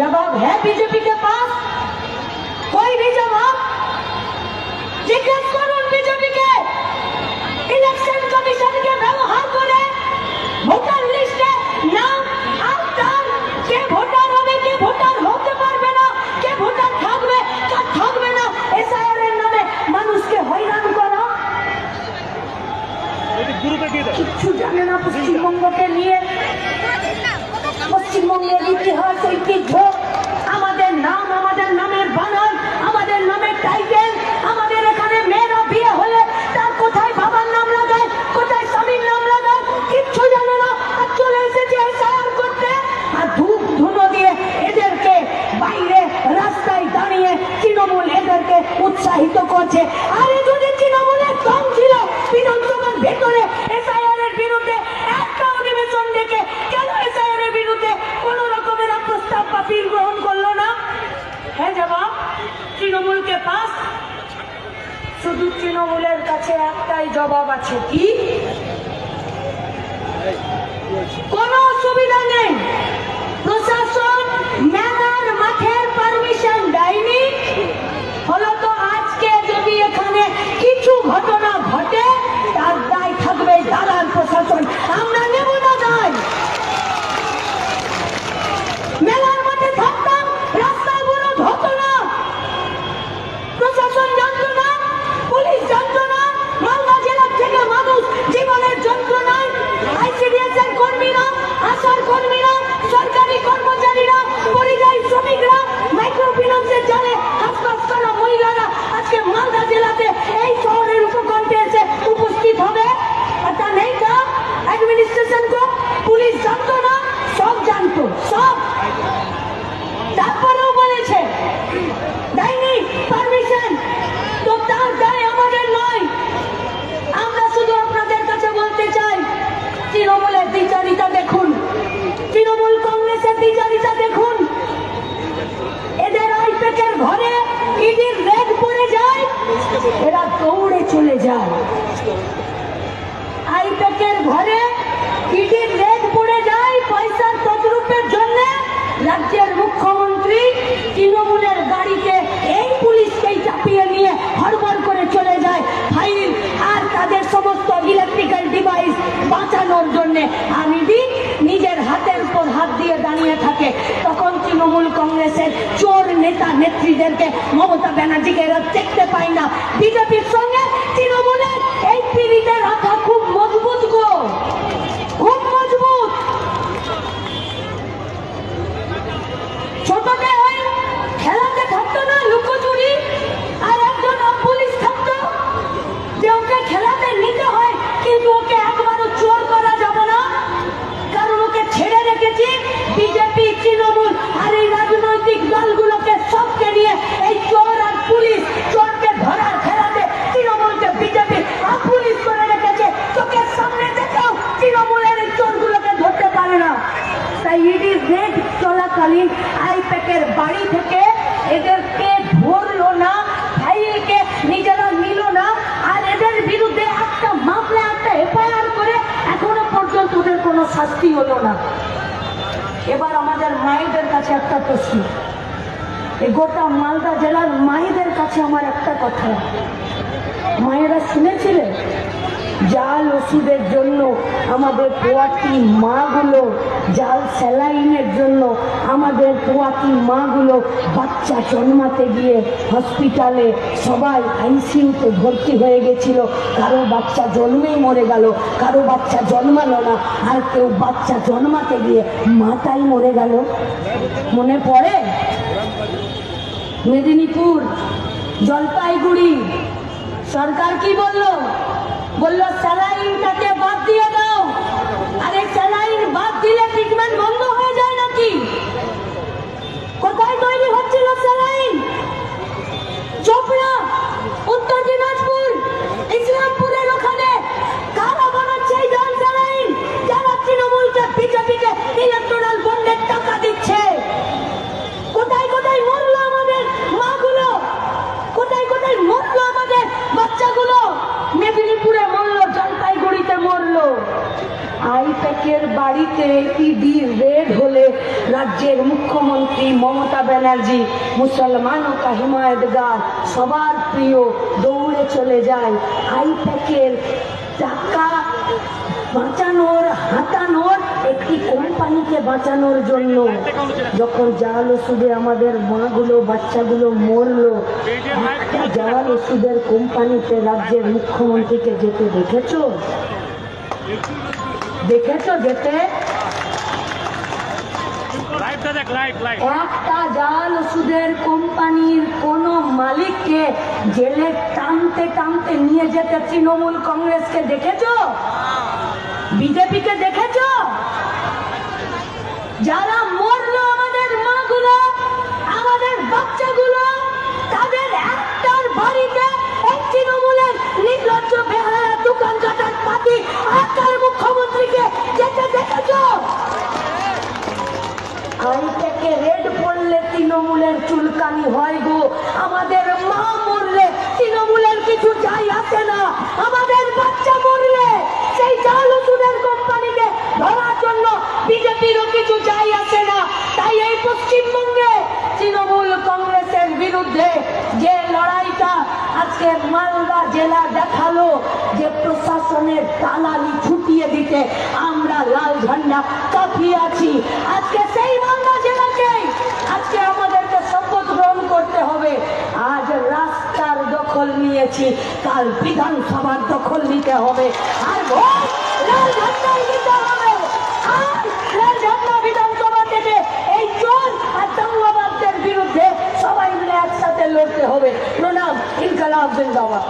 जवाब है बीजेपी के पास कोई भी जवाब জিজ্ঞেস করুন বিজেপিকে ইলেকশন কমিশনকে ব্যবহার করে ভোটার লিস্টে নাম আর তার কে ভোটার হবে কে ভোটার হতে পারবে না কে ভোটার থাকবে কার থাকবে না এসআইআর এর নামে মানুষকে হয়রান করা গ্রুপে দিয়ে দাও কিচ্ছু জানে না পশ্চিমবঙ্গকে নিয়ে পশ্চিমবঙ্গের ইতিহাস ঐতিহ্য আমাদের নাম আমাদের নামের বানান আমাদের নামের টাইটেল আমাদের এখানে মেয়েরা বিয়ে হলে তার কোথায় বাবার নাম লাগায় কোথায় স্বামীর নাম লাগায় কিচ্ছু জানে না আর চলে এসেছে এসআইআর করতে আর ধূপ ধুনো দিয়ে এদেরকে বাইরে রাস্তায় দাঁড়িয়ে তৃণমূল এদেরকে উৎসাহিত করছে আরে যদি তৃণমূলের দম ছিল বিধানসভার ভেতরে এসআইআর এর বিরুদ্ধে একটা অধিবেশন ডেকে কেন এসআইআর এর বিরুদ্ধে কোন রকমের প্রস্তাব বা বিল গ্রহণ করল না হ্যাঁ জবাব তৃণমূলকে পাস? শুধু তৃণমূলের কাছে একটাই জবাব আছে কি? কোন অসুবিধা নেই। তৃণমূলের দ্বিচারিতা দেখুন। তৃণমূল কংগ্রেসের দ্বিচারিতা দেখুন। এদের আইপ্যাকের ঘরে ইডির রেড পড়ে যায়, এরা দৌড়ে চলে যায়। আইপ্যাকের ঘরে ইডির রেড পড়ে যায় পয়সার তদ্রূপের জন্য রাজ্যের মুখ্যমন্ত্রী তৃণমূলের গাড়িতে এই পুলিশকেই চাপিয়ে নিয়ে হড়বড় করে চলে যায়। ফাইল জন্য ইডি নিজের হাতের উপর হাত দিয়ে দাঁড়িয়ে থাকে। তখন তৃণমূল কংগ্রেসের চোর নেতা নেত্রীদেরকে মমতা ব্যানার্জিকে দেখতে পাই না। বিজেপির সঙ্গে তৃণমূলের এই পিড়িতে রাখা খুব মজবুত গো খুব মজবুত ছোটতে ওই খেলাতে থাকতো না লুকোচুরি আর একজন পুলিশ থাকতো যে ওকে খেলাতে নিতে হয় কিন্তু ওকে একবারও চোর করা যাবে না কারণ ওকে ছেড়ে রেখেছি বিজেপি তৃণমূল আর এই রাজনৈতিক দলগুলোকে সবকে নিয়ে এই চোর আর পুলিশ চোরকে ধরার খেলাতে তৃণমূলকে বিজেপি আর পুলিশ করে রেখেছে চোখের সামনে দেখেও তৃণমূলের এই চোরগুলোকে ধরতে পারে না তাই ইডি রেড চলাকালীন আইপ্যাকের বাড়ি থেকে এদেরকে ধরলো না ফাইলকে নিজেরা নিল না আর এদের বিরুদ্ধে একটা মামলা একটা এফআইআর করে এখনও পর্যন্ত ওদের কোনো শাস্তি হলো না। এবার আমাদের মায়েদের কাছে একটা প্রশ্ন। এই গোটা মালদা জেলার মায়েদের কাছে আমার একটা কথা। মায়েরা শুনেছিলেন জাল ওষুধের জন্য, আমাদের পোয়াতি মাগুলো জাল স্যালাইনের জন্য, আমাদের পোয়াতি মাগুলো বাচ্চা জন্মাতে গিয়ে হসপিটালে সবাই আইসিইউতে ভর্তি হয়ে গেছিল। কারও বাচ্চা জন্মেই মরে গেল, কারও বাচ্চা জন্মালো না। আর কেউ বাচ্চা জন্মাতে গিয়ে মাটাই মরে গেল। মনে পড়ে? মেদিনীপুর জলপাইগুড়ি, সরকার কি বলল? বলল স্যালাইনটাকে বাদ দিয়ে দাও আরে স্যালাইন বাদ দিলে ট্রিটমেন্ট বন্ধ হয়ে যায় নাকি কোথায় তৈরি হচ্ছিল স্যালাইন চোপড়া উত্তর দিনাজপুর ইসলামপুরের ওখানে কারা বানাচ্ছে এই জল স্যালাইন যারা তৃণমূলকে বিজেপিকে ইলেকট্রাল বন্ডের টাকা দিচ্ছে কোথায় কোথায় মরলো আমাদের মাগুলো কোথায় কোথায় মরলো আমাদের বাচ্চাগুলো মেদিনীপুরে মরলো জলপাইগুড়িতে মরলো রেড হলে রাজ্যের মুখ্যমন্ত্রী মমতা ব্যানার্জি মুসলমান ও হিমায়তগার সবার প্রিয় দৌড়ে চলে যায়। আইপ্যাকের টাকা বাঁচানোর হাতানোর একটি কোম্পানিকে বাঁচানোর জন্য। যখন জাল ওষুধে আমাদের মাগুলো, বাচ্চাগুলো মরলো, একটা জাল ওষুধের কোম্পানিতে রাজ্যের মুখ্যমন্ত্রীকে যেতে দেখেছ? দেখেছ যেতে একটা জাল ওষুধের কোম্পানির কোন মালিককে জেলে টানতে টানতে নিয়ে যেতে তৃণমূল কংগ্রেসকে দেখেছ? বিজেপিকে দেখেছ? যারা আইটাকে রেড পড়লে তৃণমূলের চুলকানি হয় গো। আমাদের মা মরলে তৃণমূলের কিছু যাই আসে না। আমাদের বাচ্চা মরলে সেই জাল ওষুধের কোম্পানিকে ধরার জন্য বিজেপিরও কিছু যাই আসে না। তাই এই পশ্চিমবঙ্গে তৃণমূল কংগ্রেসের বিরুদ্ধে যে লড়াইটা আজকে মালদা জেলা দেখাল, যে প্রশাসনের দালালি ছুটিয়ে দিতে আমরা লাল ঝান্ডা কাঁপিয়ে আছি। আজকে সেই নিয়েছি, কাল বিধানসভার দখল নিতে হবে। আর বিরুদ্ধে সবাই মিলে একসাথে লড়তে হবে। প্রণাম, ইনকালাব, জিন্দাবাদ।